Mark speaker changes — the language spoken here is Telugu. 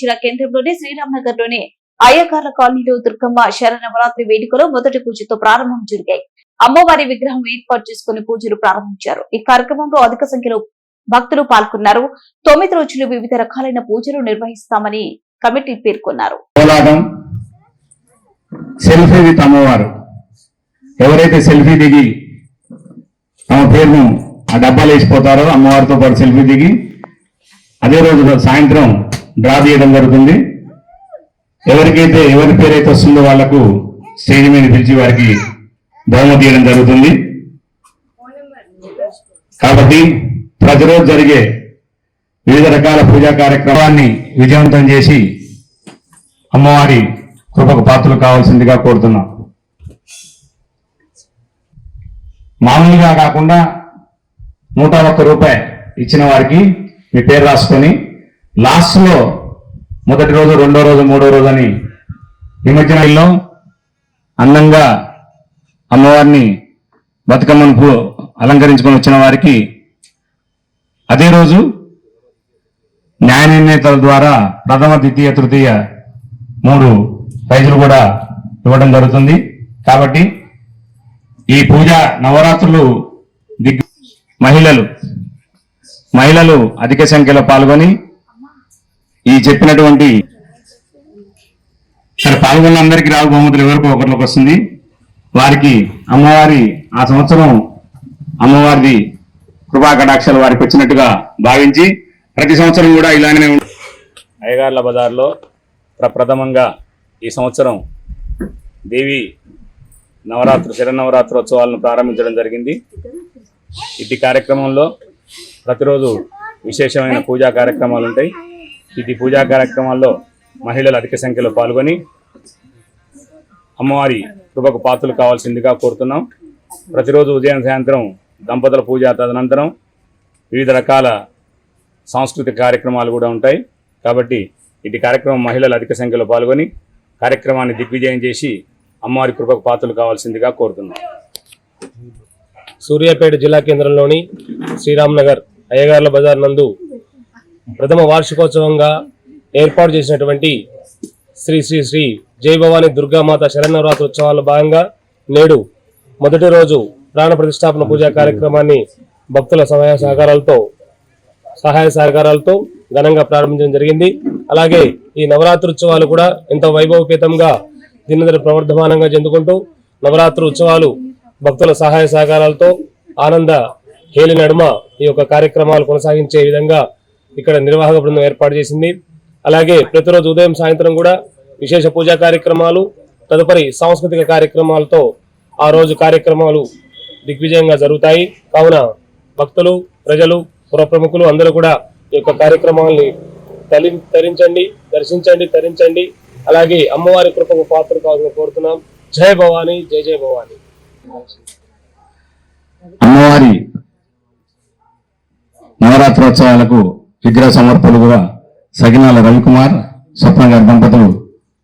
Speaker 1: జిల్లా కేంద్రంలోని శ్రీరామ్నగర్లోని అయ్యకార్ల కాలనీలో దుర్గమ్మ శరనవరాత్రి వేడుకలు మొదటి పూజతో ప్రారంభం జరిగాయి. అమ్మవారి విగ్రహం ఏర్పాటు చేసుకుని పూజలు ప్రారంభించారు. ఈ కార్యక్రమంలో అధిక సంఖ్యలో భక్తులు పాల్గొన్నారు. తొమ్మిది రోజులు వివిధ రకాలైన పూజలు నిర్వహిస్తామని కమిటీ పేర్కొన్నారు.
Speaker 2: సెల్ఫీ విత్ అమ్మవారు. ఎవరైతే సెల్ఫీ దిగి తమ పేరును ఆ డబ్బాలు వేసిపోతారో అమ్మవారితో పాటు సెల్ఫీ దిగి అదే రోజు సాయంత్రం డ్రా తీయడం జరుగుతుంది. ఎవరికైతే ఎవరి పేరైతే వస్తుందో వాళ్ళకు స్టేజ్ మీద పిలిచి వారికి బహుమతి ఇవ్వడం జరుగుతుంది. కాబట్టి ప్రతిరోజు జరిగే వివిధ రకాల పూజా కార్యక్రమాన్ని విజయవంతం చేసి అమ్మవారి కృపకు పాత్రలు కావాల్సిందిగా కోరుతున్నాం. మామూలుగా కాకుండా నూట ఒక్క రూపాయి ఇచ్చిన వారికి మీ పేరు రాసుకొని లాస్ట్లో మొదటి రోజు రెండో రోజు మూడో రోజు అని నిమజ్జనంలో అందంగా అమ్మవారిని బతుకమ్మను అలంకరించుకొని వచ్చిన వారికి అదే రోజు న్యాయ నిర్ణేతల ద్వారా ప్రథమ ద్వితీయ తృతీయ మూడు ప్రైజులు కూడా ఇవ్వడం జరుగుతుంది. కాబట్టి ఈ పూజ నవరాత్రులు దిగ్ మహిళలు మహిళలు అధిక సంఖ్యలో పాల్గొని ఈ చెప్పినటువంటి ఇక్కడ పాల్గొన్న అందరికీ రావు బహుమతులు ఎవరికో ఒకరికి వస్తుంది. వారికి అమ్మవారి ఆ సంవత్సరం అమ్మవారిది కృపా కటాక్షాలు వారికి వచ్చినట్టుగా భావించి ప్రతి సంవత్సరం కూడా ఇలానే
Speaker 3: అయ్యగార్ల బజార్లో ప్రప్రథమంగా ఈ సంవత్సరం దేవి నవరాత్రి శరన్నవరాత్రోత్సవాలను ప్రారంభించడం జరిగింది. ఇది కార్యక్రమంలో ప్రతిరోజు విశేషమైన పూజా కార్యక్రమాలు ఉంటాయి. ఇది పూజా కార్యక్రమాల్లో మహిళలు అధిక సంఖ్యలో పాల్గొని అమ్మవారి కృపకు పాత్రలు కావాల్సిందిగా కోరుతున్నాం. ప్రతిరోజు ఉదయం సాయంత్రం దంపతుల పూజ తదనంతరం వివిధ రకాల సాంస్కృతిక కార్యక్రమాలు కూడా ఉంటాయి. కాబట్టి ఇటు కార్యక్రమం మహిళలు అధిక సంఖ్యలో పాల్గొని కార్యక్రమాన్ని దిగ్విజయం చేసి అమ్మవారి కృపకు పాత్రలు కావాల్సిందిగా కోరుతున్నాం.
Speaker 4: సూర్యాపేట జిల్లా కేంద్రంలోని శ్రీరామ్నగర్ అయ్యగార్ల బజార్ నందు ప్రథమ వార్షికోత్సవంగా ఏర్పాటు చేసినటువంటి శ్రీ శ్రీ శ్రీ జై భవానీ దుర్గామాత శరణవరాత్రి ఉత్సవాల్లో భాగంగా నేడు మొదటి రోజు ప్రాణ ప్రతిష్టాపన పూజా కార్యక్రమాన్ని భక్తుల సహాయ సహకారాలతో సహాయ సహకారాలతో ఘనంగా ప్రారంభించడం జరిగింది. అలాగే ఈ నవరాత్రి ఉత్సవాలు కూడా ఎంతో వైభవపేతంగా దినదిన ప్రవర్ధమానంగా చెందుకుంటూ నవరాత్రి ఉత్సవాలు భక్తుల సహాయ సహకారాలతో ఆనంద హేలి నడుమ ఈ యొక్క కార్యక్రమాలు కొనసాగించే విధంగా ఇక్కడ నిర్వాహక బృందం ఏర్పాటు చేసింది. అలాగే ప్రతిరోజు ఉదయం సాయంత్రం కూడా విశేష పూజా కార్యక్రమాలు తదుపరి సాంస్కృతిక కార్యక్రమాలతో ఆ రోజు కార్యక్రమాలు దిగ్విజయంగా జరుగుతాయి. కావున భక్తులు ప్రజలు పుర ప్రముఖులు అందరూ కూడా ఈ యొక్క కార్యక్రమాల్ని తలి తరించండి దర్శించండి తరించండి. అలాగే అమ్మవారి కృపకు పాత్ర కావాలని కోరుతున్నాం. జయ భవాని జయ జయ భవాని.
Speaker 2: అమ్మవారి నవరాత్రోత్సవాలకు విగ్రహ సమర్పణలుగా సగినాల రవికుమార్ స్వప్న గారి దంపతులు